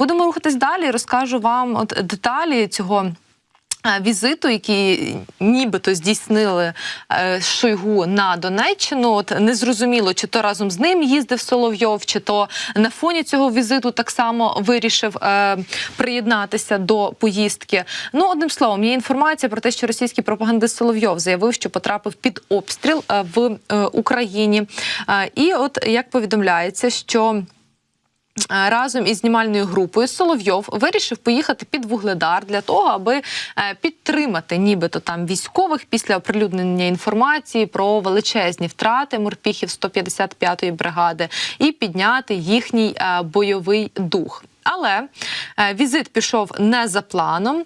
Будемо рухатись далі. Розкажу вам от деталі цього. е, Візиту, який нібито здійснили е, Шойгу на Донеччину, от незрозуміло, чи то разом з ним їздив Соловйов, чи то на фоні цього візиту так само вирішив е, приєднатися до поїздки. Ну, одним словом, є інформація про те, що російський пропагандист Соловйов заявив, що потрапив під обстріл е, в Україні. І от як повідомляється, що. Разом із знімальною групою Соловйов вирішив поїхати під вугледар для того, аби е, підтримати нібито там військових після оприлюднення інформації про величезні втрати морпіхів 155-ї бригади і підняти їхній е, бойовий дух. Але е, візит пішов не за планом,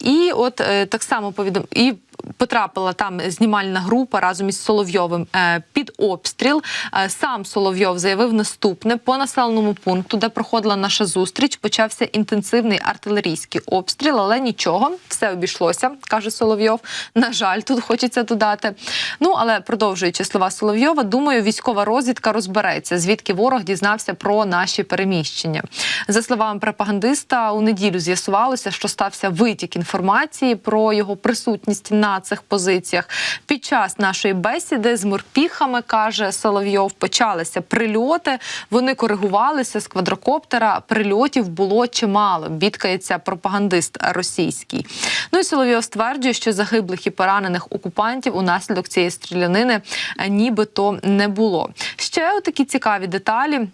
і от так само повідом і потрапила там знімальна група разом із Соловйовим е, під обстріл. Е, Сам Соловйов заявив наступне по населеному пункту, де проходила наша зустріч. Почався інтенсивний артилерійський обстріл, але нічого, все обійшлося, каже Соловйов. На жаль, тут хочеться додати. Ну але продовжуючи слова Соловйова, думаю, військова розвідка розбереться, звідки ворог дізнався про наші переміщення. За словами пропагандиста, у неділю з'ясувалося, що стався витік інформації про його присутність на цих позиціях. Під час нашої бесіди з морпіхами каже Соловйов, почалися прильоти. Вони коригувалися з квадрокоптера. Прильотів було чимало. Бідкається пропагандист російський. Ну і Соловйов стверджує, що загиблих і поранених окупантів унаслідок цієї стрілянини е, нібито не було. Ще такі цікаві деталі.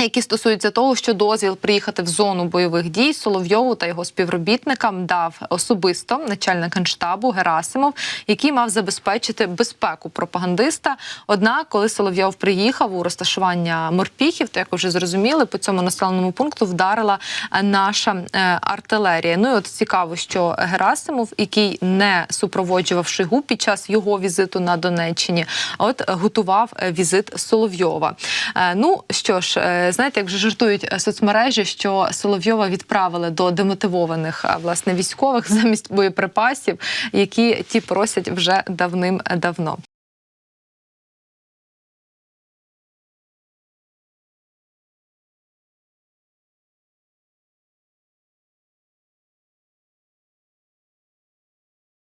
Які стосуються того, що дозвіл приїхати в зону бойових дій Соловйову та його співробітникам дав особисто начальник генштабу Герасимов, який мав забезпечити безпеку пропагандиста. Однак, коли Соловйов приїхав у розташування морпіхів, то як ви вже зрозуміли, по цьому населеному пункту вдарила е, наша е, артилерія. Ну і от цікаво, що Герасимов, який не супроводжував Шойгу під час його візиту на Донеччині, от готував е, візит Соловйова. Ну що ж, знаєте, як вже жартують е, соцмережі, що Соловйова відправили до демотивованих е, власне військових замість боєприпасів, які ті просять вже давним-давно.